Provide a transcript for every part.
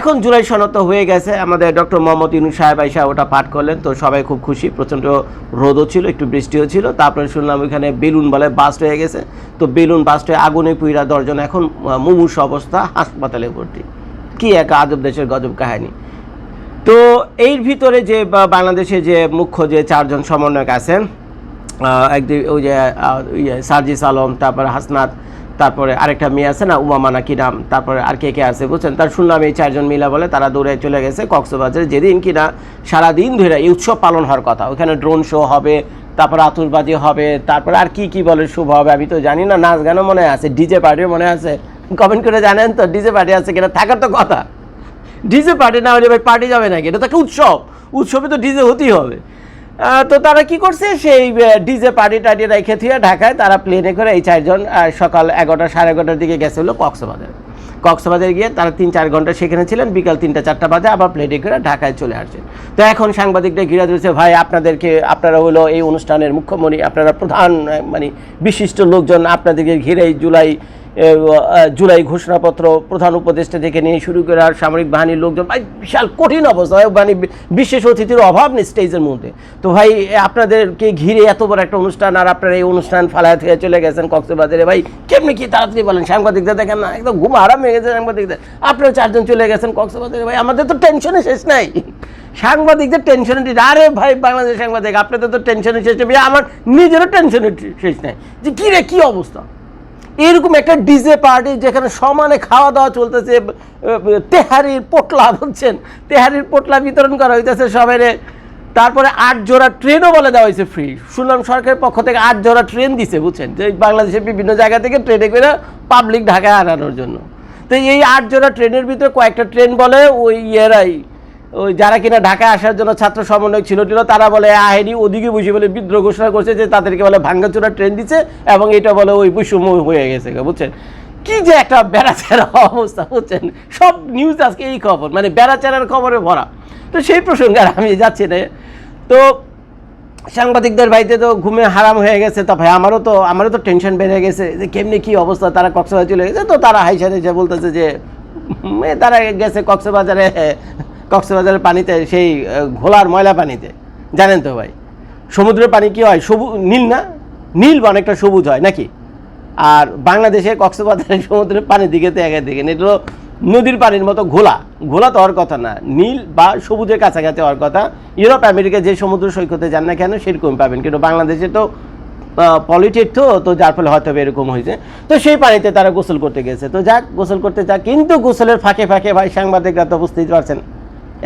এখন জুলাই সনদ হয়ে গেছে। আমাদের ডক্টর মোহাম্মদ ইউনুস সাহেব আইসা ওটা পাঠ করলেন, তো সবাই খুব খুশি। প্রচণ্ড রোদও ছিল, একটু বৃষ্টিও ছিল। তারপরে শুনলাম ওইখানে বেলুন বলে বাস্ট হয়ে গেছে। তো বেলুন বাস্ট হয়ে আগুনে পুইরা দশজন এখন মুমূর্ষ অবস্থা, হাসপাতালে ভর্তি। কি এক আজব দেশের গজব কাহিনী। তো এর ভিতরে যে বাংলাদেশে যে মুখ্য যে চারজন সমন্বয়ক আছেন একদিন ওই যে ইয়ে সার্জিস আলম, তারপর হাসনাত তারপরে আরেকটা মেয়ে আছে না, উমামা কি নাম, তারপরে আর কে কে আছে বুঝছেন? তার শুনলাম এই চারজন মিলা বলে তারা দৌড়ে চলে গেছে কক্সবাজারে। যেদিন কিনা সারাদিন ধরে এই উৎসব পালন হওয়ার কথা, ওখানে ড্রোন শো হবে, তারপর আতুরবাজি হবে, তারপরে আর কি কি বলে শুভ হবে আমি তো জানি না, নাচ গানও মনে আছে, ডিজে পার্টিও মনে আছে। কমেন্ট করে জানেন তো, ডিজে পার্টি আছে কিনা, থাকার তো কথা। ডিজে পার্টি না হলে ভাই পার্টি যাবে নাকি? এটা তো একটা উৎসব। উৎসবে তো ডিজে হতেই হবে। তো তারা কি করছে? সেই ডিজে পার্টি টার্টি রেখে থুয়ে ঢাকায় তারা প্লেনে করে এই চারজন সকাল এগারোটা সাড়ে এগারোটার দিকে গেছে হলো কক্সবাজার। কক্সবাজারে গিয়ে তারা তিন চার ঘণ্টা সেখানে ছিলেন, বিকাল তিনটা চারটা বাজে আবার প্লেটে করে ঢাকায় চলে আসছেন। তো এখন সাংবাদিকরা ঘিরে ধরেছে, ভাই, আপনাদেরকে, আপনারা হলো এই অনুষ্ঠানের মুখ্যমন্ত্রী, আপনারা প্রধান মানে বিশিষ্ট লোকজন, আপনাদেরকে ঘিরে জুলাই জুলাই ঘোষণাপত্র প্রধান উপদেষ্টা থেকে নিয়ে শুরু করে আর সামরিক বাহিনীর লোকজন, ভাই, বিশাল কঠিন অবস্থা। মানে বিশেষ অতিথির অভাব নেই স্টেজের মধ্যে। তো ভাই আপনাদেরকে ঘিরে এত বড় একটা অনুষ্ঠান আর আপনারা এই অনুষ্ঠান ফালায় থেকে চলে গেছেন কক্সবাজারে। ভাই, কেমনি কি তাড়াতাড়ি বলেন? সাংবাদিকদের দেখেন না? একদম ঘুম আরাম হয়ে গেছে সাংবাদিকদের। আপনারা চারজন চলে গেছেন কক্সবাজারে। ভাই, আমাদের তো টেনশনে শেষ নাই। সাংবাদিকদের টেনশনে আরে ভাই বাংলাদেশ সাংবাদিক, আপনাদের তো টেনশনে শেষ নেই। আমার নিজেরও টেনশনে শেষ নাই। যে কী রে, কী অবস্থা? এরকম একটা ডিজে পার্টি যেখানে সমানে খাওয়া দাওয়া চলতেছে তেহারির পোটলা বলছেন তেহারির পোটলা বিতরণ করা হইতেছে সবাই তারপরে আট জোড়া ট্রেনও বলে দেওয়া হয়েছে ফ্রি শুনলাম সরকারের পক্ষ থেকে আট জোড়া ট্রেন দিছে, বুঝছেন? যে বাংলাদেশের বিভিন্ন জায়গা থেকে ট্রেনে করে পাবলিক ঢাকায় আনানোর জন্য। তো এই আট জোড়া ট্রেনের ভিতরে কয়েকটা ট্রেন বলে ওই ইয়েরাই ওই যারা কিনা ঢাকায় আসার জন্য ছাত্র সমন্বয় ছিল ছিল তারা বলে আহেনি ওদিকে বসে বলে বিদ্রোহ ঘোষণা করছে যে তাদেরকে বলে ভাঙ্গাচোরা ট্রেন দিচ্ছে এবং এটা বলে ওই বৈষম্য হয়ে গেছে বুঝছেন? কি যে একটা বেড়াচেরা অবস্থা, বুঝছেন? সব নিউজ আজকে এই খবর মানে বেড়াচেরার খবরে ভরা। তো সেই প্রসঙ্গে আর আমি যাচ্ছি না। তো সাংবাদিকদের বাড়িতে তো ঘুমে হারাম হয়ে গেছে, তো ভাই, আমারও তো আমারও তো টেনশন বেড়ে গেছে যে কেমনি কি অবস্থা, তারা কক্সবাজার চলে গেছে, তো তারা হাইসা যে বলতেছে যে তারা গেছে কক্সবাজারে কক্সবাজারের পানিতে, সেই ঘোলার ময়লা পানিতে। জানেন তো ভাই, সমুদ্রের পানি কি হয়? সবুজ নীল না? নীল অনেকটা সবুজ হয়, নাকি? আর বাংলাদেশে কক্সবাজারের সমুদ্রের পানির দিকে তো দিকে হলো নদীর পানির মতো ঘোলা। ঘোলা তো হওয়ার কথা না, নীল বা সবুজের কাছাকাছি হওয়ার কথা। ইউরোপ, আমেরিকা যে সমুদ্র সৈকতে যান না কেন সেরকম পাবেন। কিন্তু বাংলাদেশে তো পলিটেড তো তো যার ফলে হয়তো এরকম হয়েছে। তো সেই পানিতে তারা গোসল করতে গেছে। তো যাক, গোসল করতে যাক, কিন্তু গোসলের ফাঁকে ফাঁকে ভাই সাংবাদিকরা তো বুঝতেই পারছেন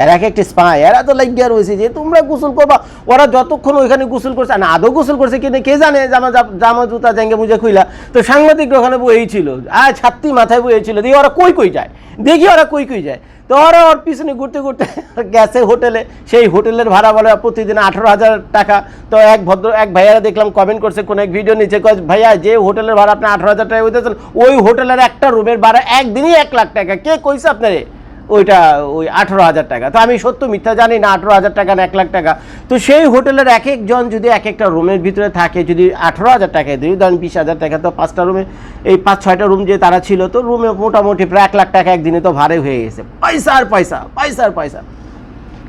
এরা এক একটা স্পাই এরা তো লাগিয়া রয়েছে যে তোমরা গোসল করবা। ওরা যতক্ষণ ওইখানে গোসল করছে না, আদৌ গোসল করছে কিন্তু কে জানে, জামা জামা জুতা জাঙ্গে বুঝে খুইলা। তো সাংবাদিক ওখানে বইই ছিল আর ছাত্রী মাথায় বইয়ে ছিল, দেখি ওরা কই কই যায়। দেখি ওরা কই কই যায়। তো ওরা ওর পিছনে ঘুরতে ঘুরতে গেছে হোটেলে, সেই হোটেলের ভাড়া বলে প্রতিদিন আঠারো হাজার টাকা। তো এক ভদ্র, এক ভাইয়ারা দেখলাম কমেন্ট করছে কোনো এক ভিডিও নিচে, কয়, ভাইয়া, যে হোটেলের ভাড়া আপনি আঠারো হাজার টাকা হইতেছেন ওই হোটেলের একটা রুমের ভাড়া একদিনই এক লাখ টাকা। কে কইছে আপনারে? ওইটা ওই আঠেরো হাজার টাকা। তো আমি সত্য মিথ্যা জানি না, আঠেরো হাজার টাকা না এক লাখ টাকা। তো সেই হোটেলের এক একজন যদি এক একটা রুমের ভিতরে থাকে, যদি আঠেরো হাজার টাকায় দিই ধরেন বিশ হাজার টাকা, তো পাঁচটা রুমে, এই পাঁচ, ছয়টা রুম যে তারা ছিল, তো রুমে মোটামুটি প্রায় এক লাখ টাকা একদিনে তো ভাড়ে হয়ে গেছে। পয়সা আর পয়সা পয়সা আর পয়সা।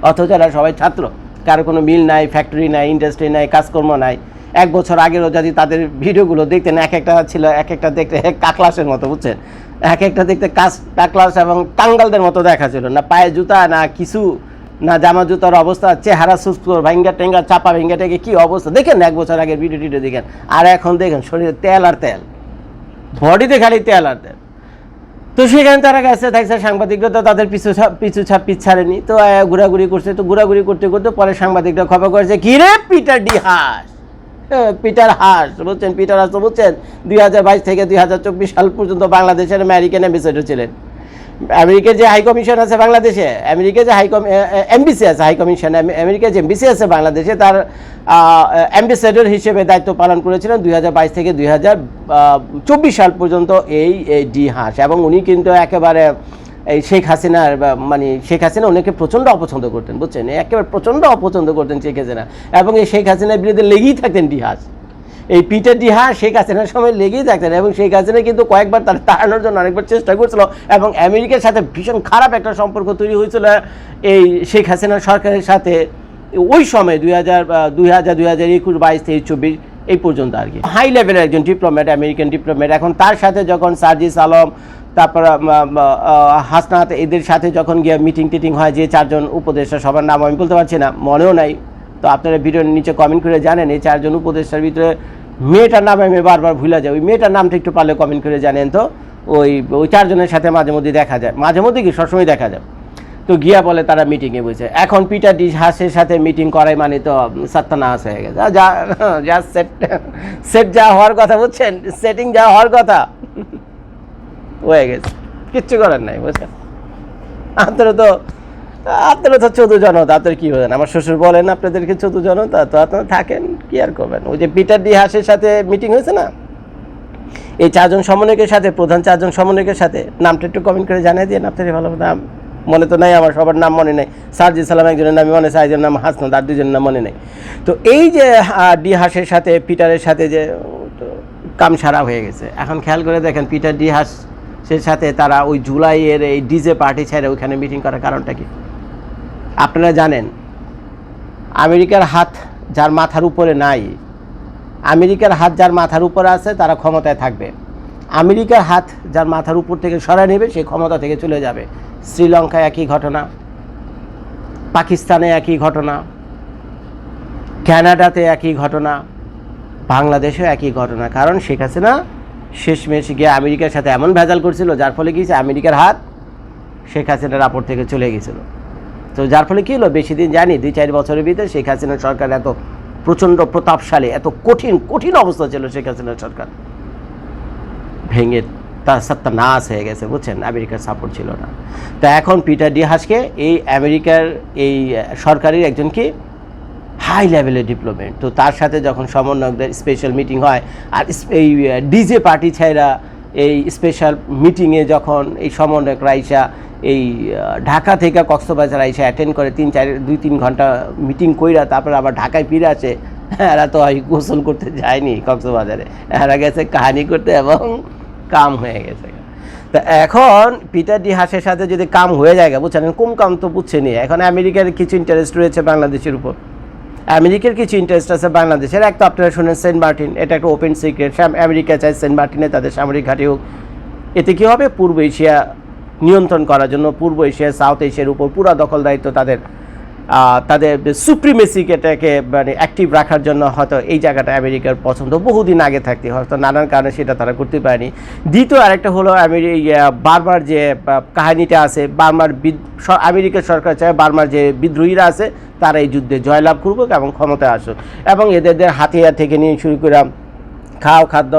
অথচ এরা সবাই ছাত্র। কারও কোনো মিল নাই ফ্যাক্টরি নাই ইন্ডাস্ট্রি নাই, কাজকর্ম নাই। এক বছর আগেরও যদি তাদের ভিডিওগুলো দেখতেন, এক একটা ছিল, এক একটা দেখতে কাকলাসের মতো, বুঝছেন? এক একটা দেখতে কাস কাকলাস এবং টাঙ্গালদের মতো দেখা ছিল। না পায়ে জুতা না কিছু না জামা জুতার অবস্থা চেহারা সুস্থ ভাঙ্গা টেঙ্গা চাপা ভেঙ্গা টেঙ্গে কী অবস্থা? দেখেন এক বছর আগের ভিডিও টিডিও দেখেন। আর এখন দেখেন শরীরে তেল আর তেল। বডিতে খালি তেল আর তেল। তো সেখানে তারা গেছে থাকছে সাংবাদিকরা তো তাদের পিছু পিছু ছাপ ছাড়েনি। তো ঘোরাঘুরি করছে তো ঘোরাঘুরি করতে করতে পরে সাংবাদিকরা খবর করেছে কি রে পিটার ডি হাস হ্যাঁ, পিটার হাস, বুঝছেন? পিটার হাস তো বুঝছেন? দুই হাজার বাইশ থেকে দুই হাজার চব্বিশ সাল পর্যন্ত বাংলাদেশের আমেরিকান অ্যাম্বাসেডর ছিলেন। আমেরিকার যে হাই কমিশন আছে বাংলাদেশে আমেরিকা যে হাই এমবিসি আছে হাই কমিশন আমেরিকার যে এমবিসি আছে বাংলাদেশে, তার অ্যাম্বাসেডর হিসেবে দায়িত্ব পালন করেছিলেন দুই হাজার বাইশ থেকে দুই সাল পর্যন্ত এই ডি হাস। এবং উনি কিন্তু একেবারে এই শেখ হাসিনার মানে শেখ হাসিনা ওনাকে প্রচণ্ড অপছন্দ করতেন, বুঝছেন? একেবারে প্রচণ্ড অপছন্দ করতেন শেখ হাসিনা। এবং এই শেখ হাসিনার বিরুদ্ধে লেগেই থাকতেন ডি হাস এই পিটার ডিহা শেখ হাসিনার সময় লেগেই থাকতেন এবং শেখ হাসিনা কিন্তু কয়েকবার তার তাড়ানোর জন্য অনেকবার চেষ্টা করছিল এবং আমেরিকার সাথে ভীষণ খারাপ একটা সম্পর্ক তৈরি হয়েছিল। এই শেখ হাসিনা সরকারের সাথে ওই সময় দুই হাজার দুই হাজার দুই হাজার একুশ, বাইশ, তেইশ, চব্বিশ, এই পর্যন্ত আর কি। হাই লেভেলের একজন ডিপ্লোম্যাট আমেরিকান ডিপ্লোম্যাট এখন তার সাথে যখন সার্জিস আলম তারপর হাসনাত এদের সাথে যখন গিয়ে মিটিং টিটিং হয় যে চারজন উপদেষ্টা, সবার নাম আমি বলতে পারছি না, মনেও নাই। তো আপনারা ভিডিওর নিচে কমেন্ট করে জানেন, এই চারজন উপদেষ্টার ভিতরে মেয়েটার নাম আমি বারবার ভুলে যাই। ওই মেয়েটার নামটা একটু পারলে কমেন্ট করে জানেন তো? ওই ওই চারজনের সাথে মাঝে মধ্যে দেখা যায়। মাঝে মধ্যে কি? সবসময় দেখা যায়। তো গিয়া বলে তারা মিটিংয়ে বসে। এখন পিটার ডিস হাসের সাথে মিটিং করাই মানে তো সত্যানাশ হয়ে গেছে। যা যা সেট সেট যা হওয়ার কথা বুঝছেন? সেটিং যা হওয়ার কথা। হয়ে গেছে। কিচ্ছু করার নাই বুঝছেন আপনারা তো আপনারা তো চোদ্দ জনতা, আপনার কি বলেন? আমার শ্বশুর বলেন আপনাদেরকে চোদ্দ জনতা, তো আপনারা থাকেন, কি আর করবেন? ওই যে পিটার ডি হাসের সাথে মিটিং হয়েছে না? এই চারজন সমন্বয়কের সাথে, প্রধান চারজন সমন্বয়কের সাথে, নামটা একটু কমেন্ট করে জানিয়ে দিন, আপনাদের ভালো নাম মনে তো নাই আমার, সবার নাম মনে নেই। সার্জি সালাম একজনের নামে মনে একজনের নাম হাসনাদ আর দুজনের নাম মনে নেই। তো এই যে ডি হাসের সাথে, পিটারের সাথে যে কাম সারা হয়ে গেছে। এখন খেয়াল করে দেখেন, পিটার ডি হাসের সাথে তারা ওই জুলাইয়ের এই ডিজে পার্টি ছেড়ে ওইখানে মিটিং করার কারণটা কি? আপনারা জানেন, আমেরিকার হাত যার মাথার উপরে নাই, আমেরিকার হাত যার মাথার উপরে আছে, তারা ক্ষমতায় থাকবে। আমেরিকার হাত যার মাথার উপর থেকে সরায় নেবে সেই ক্ষমতা থেকে চলে যাবে। শ্রীলঙ্কায় একই ঘটনা, পাকিস্তানে একই ঘটনা, ক্যানাডাতে একই ঘটনা, বাংলাদেশেও একই ঘটনা। কারণ শেখ হাসিনা শেষমেশ গিয়ে আমেরিকার সাথে এমন ভেজাল করছিল, যার ফলে কি আমেরিকার হাত শেখ হাসিনার রাপোর্ট থেকে চলে গেছিল। তো যার ফলে কী হলো? বেশি দিন জানি দুই চার বছরের ভিতরে শেখ হাসিনা সরকার এত প্রচণ্ড প্রতাপশালী, এত কঠিন কঠিন অবস্থা ছিল শেখ হাসিনা সরকার। ভেঙে তার সত্তা নাশ হয়ে গেছে, বুঝছেন? আমেরিকার সাপোর্ট ছিল না। তা এখন পিটার ডি ডিহাসকে এই আমেরিকার এই সরকারের একজন কি? হাই লেভেলের ডিপ্লোমেট তো তার সাথে যখন সমন্বয়কদের স্পেশাল মিটিং হয়, আর এই ডিজে পার্টি ছাইরা এই স্পেশাল মিটিংয়ে যখন এই সমন্বয়ক রাইসা এই ঢাকা থেকে কক্সবাজার আইসা অ্যাটেন্ড করে, তিন, চার, দুই, তিন ঘণ্টা মিটিং কইরা তারপর আবার ঢাকায় ফিরে আসে, এরা তো হয় গোসল করতে যায়নি কক্সবাজারে। এরা গেছে কাহানি করতে এবং কাম হয়ে গেছে। তা এখন পিটার ডি হাসের সাথে যদি কাম হয়ে যায় বুঝছেন? কম কাম তো বুঝছেনি এখন আমেরিকার কিছু ইন্টারেস্ট রয়েছে বাংলাদেশের উপর। আমেরিকার কিছু ইন্টারেস্ট আছে বাংলাদেশের। এক তো আপনারা শুনেন সেন্ট মার্টিন, এটা একটা ওপেন সিক্রেট আমেরিকা চায় সেন্ট মার্টিনে তাদের সামরিক ঘাঁটি হোক। এতে কী হবে? পূর্ব এশিয়া নিয়ন্ত্রণ করার জন্য পূর্ব এশিয়া, সাউথ এশিয়ার উপর পুরা দখল দায়িত্ব তাদের তাদের সুপ্রিমেসিকেটাকে মানে অ্যাক্টিভ রাখার জন্য হয়তো এই জায়গাটা আমেরিকার পছন্দ। বহুদিন আগে থাকতে হয়তো নানান কারণে সেটা তারা করতে পারেনি। দ্বিতীয় আরেকটা হলো আমেরি বারবার যে কাহিনীটা আছে, বার্মার আমেরিকার সরকার চায় বার্মার যে বিদ্রোহীরা আছে, তারা এই যুদ্ধে জয়লাভ করুক এবং ক্ষমতায় আসুক। এবং এদের হাতিয়ার থেকে নিয়ে শুরু করে খাও, খাদ্য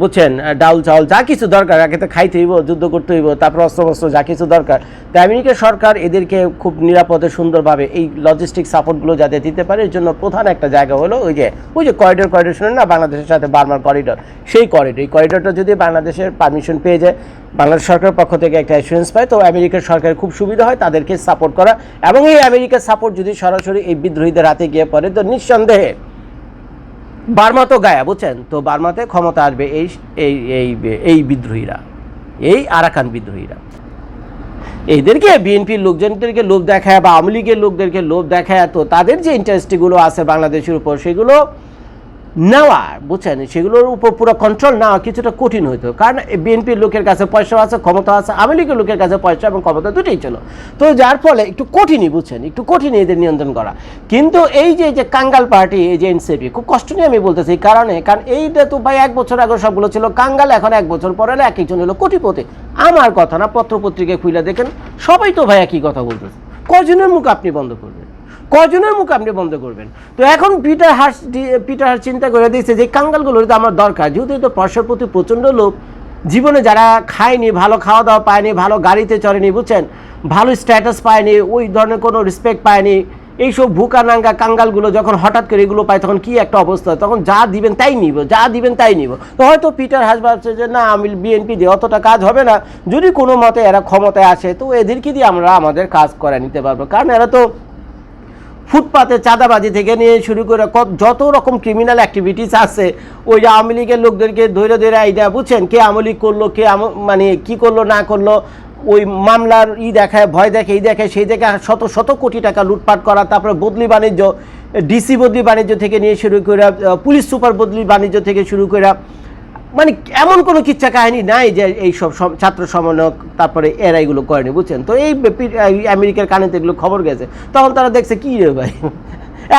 বুঝছেন ডাউল চাউল যা কিছু দরকার, আগে তো খাইতে হইব, যুদ্ধ করতে হইব, তারপর অস্ত্রবস্ত্র যা কিছু দরকার। তো আমেরিকা সরকার এদেরকে খুব নিরাপদে, সুন্দরভাবে এই লজিস্টিক সাপোর্টগুলো যাতে দিতে পারে, এর জন্য প্রধান একটা জায়গা হলো ওই যে ওই যে করিডোর করিডোর শুনেন না? বাংলাদেশের সাথে বার্মার করিডোর সেই করিডোর এই করিডোরটা যদি বাংলাদেশের পারমিশন পেয়ে যায়, বাংলাদেশ সরকারের পক্ষ থেকে একটা অ্যাসুরেন্স পায়, তো আমেরিকার সরকারের খুব সুবিধা হয় তাদেরকে সাপোর্ট করা। এবং এই আমেরিকার সাপোর্ট যদি সরাসরি এই বিদ্রোহীদের হাতে গিয়ে পড়ে, তো নিঃসন্দেহে বার্মা তো গায়া, বুঝছেন? তো বার্মাতে ক্ষমতা আসবে এই এই এই এই বিদ্রোহীরা, এই আরাকান বিদ্রোহীরা। এদেরকে বিএনপির লোকজনদেরকে লোভ দেখায় বা আওয়ামী লীগের লোকদেরকে লোভ দেখায়, তো তাদের যে ইন্টারেস্টগুলো আছে বাংলাদেশের উপর, সেগুলো নেওয়া বুঝছেন? সেগুলোর উপর পুরো কন্ট্রোল নেওয়া কিছুটা কঠিন হতো কারণ বিএনপির লোকের কাছে পয়সা আছে ক্ষমতা আছে, আওয়ামী লীগের লোকের কাছে পয়সা এবং ক্ষমতা দুটোই ছিল। তো যার ফলে একটু কঠিনই, বুঝছেন? একটু কঠিনই এদের নিয়ন্ত্রণ করা। কিন্তু এই যে যে কাঙ্গাল পার্টি, এই যে এনসিপি খুব কষ্ট নিয়ে আমি বলতেছি কারণে, কারণ এইটা তো ভাই এক বছর আগে সবগুলো ছিল, কাঙ্গাল এখন এক বছর পরে এক একজন হলো কোটিপতি। আমার কথা না, পত্রপত্রিকায় খুলে দেখেন, সবাই তো ভাই একই কথা বলতেছে। কজনের মুখ আপনি বন্ধ করবেন? কজনের মুখ আপনি বন্ধ করবেন? তো এখন পিটার হাস পিটার হাস চিন্তা করে দিয়েছে যে কাঙ্গালগুলো তো আমার দরকার। যেহেতু তো পয়সার প্রতি প্রচণ্ড লোভ, জীবনে যারা খায়নি, ভালো খাওয়া দাওয়া পায়নি, ভালো গাড়িতে চড়েনি, বুঝছেন? ভালো স্ট্যাটাস পায়নি, ওই ধরনের কোনো রেসপেক্ট পায়নি, এইসব ভুকা নাঙ্গা কাঙ্গালগুলো যখন হঠাৎ করে এগুলো পায়, তখন কি একটা অবস্থা? তখন যা দিবেন তাই নিব, যা দিবেন তাই নিব। তো হয়তো পিটার হাস ভাবছে যে, না, আমি বিএনপি দিয়ে অতটা কাজ হবে না। যদি কোনো মতে এরা ক্ষমতায় আসে, তো এদেরকে দিয়ে আমরা আমাদের কাজ করে নিতে পারব। কারণ এরা তো ফুটপাতে চাঁদাবাজি থেকে নিয়ে শুরু করে যত রকম ক্রিমিনাল অ্যাক্টিভিটিস আছে, ওই যে আওয়ামী লীগের লোকদেরকে ধৈর্য ধৈর্য আইডিয়া, বুঝছেন? কে আওয়ামী লীগ করল, কে মানে কি করল, না করল, ওই মামলার ই দেখায়, ভয় দেখে এই দেখে সেই দেখে শত শত কোটি টাকা লুটপাট করা, তারপরে বদলি বাণিজ্য ডিসি বদলি বাণিজ্য থেকে নিয়ে শুরু করে পুলিশ সুপার বদলি বাণিজ্য থেকে শুরু করে মানে এমন কোনো কিচ্ছা কাহিনী নাই যে এই সব ছাত্র সমন্বয়ক, তারপরে এরা এগুলো করেনি, বুঝছেন? তো এই আমেরিকার কানেতে এগুলো খবর গেছে। তখন তারা দেখছে, কি রে ভাই?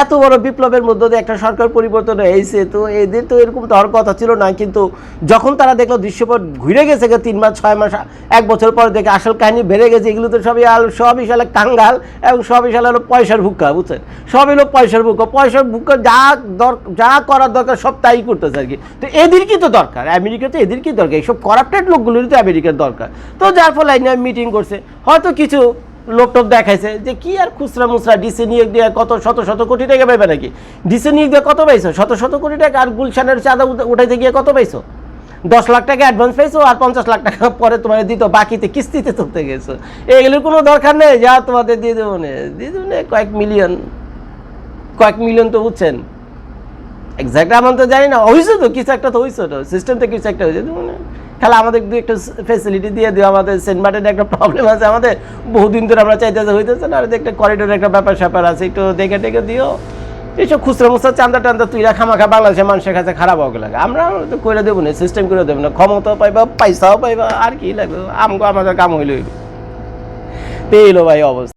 এত বড় বিপ্লবের মধ্যে দিয়ে একটা সরকার পরিবর্তন হয়েছে তো এদের তো এরকম তো কথা ছিল না, কিন্তু যখন তারা দেখল দৃশ্যপট ঘুরে গেছে তিন মাস, ছয় মাস, এক বছর পর দেখে আসল কাহিনী বেড়ে গেছে, এগুলো তো সবই আল সবই সালে কাঙ্গাল এবং সবই সালে হলো পয়সার ভুক্কা বুঝছেন? সবই হলো পয়সার ভুক্কা পয়সার ভুক্কা যা দর যা করার দরকার সব তাই করতেছে আর কি। তো এদের কি তো দরকার? আমেরিকাতে এদের কি দরকার? এইসব করাপ্টেড লোকগুলোরই তো আমেরিকার দরকার। তো যার ফলে মিটিং করছে। হয়তো কিছু লোকটোপ দেখাইছে যে কি আর খুচরা মুচরা ডিসি নিয়োগ দিয়ে কত শত শত কোটি টাকা পাইবে নাকি? ডিসি নিয়োগ দিয়ে কত পাইছো? শত শত কোটি টাকা আর গুলশানের চাঁদা উঠাইতে গিয়ে কত পাইছো? দশ লাখ টাকা অ্যাডভান্স পাইছো আর পঞ্চাশ লাখ টাকা পরে তোমার দিত, বাকিতে কিস্তিতে তুলতে গেছো। এগুলোর কোনো দরকার নেই, যা তোমাদের দিয়ে দেবো নে। দিয়ে দেবো নে, কয়েক মিলিয়ন কয়েক মিলিয়ন তো বুঝছেন এক্সাক্ট আমার তো জানি না হয়েছে তো, কিছু একটা তো হয়েছে তো সিস্টেম তো কিছু একটা হয়েছে মানে খালা আমাদের দু একটা ফেসিলিটি দিয়ে দিও, আমাদের সেন্ট মার্টিনের একটা প্রবলেম আছে। আমাদের বহুদিন ধরে আমরা চাইতেছে, হইতেছে না। আর একটা করিডোরের একটা ব্যাপার স্যাপার আছে, একটু দেখে টেকে দিও। এইসব খুচরা মুচরা চান্দা টান্দা তুই খামাখা বাংলাদেশের মানুষের কাছে খারাপ হোক লাগে। আমরা তো করে দেবো না সিস্টেম করে দেবো না। ক্ষমতাও পাইবা, পয়সাও পাইবা, আর কি লাগবে? আমগো আমাদের কাম হইল পেয়ে ভাই অবস্থা।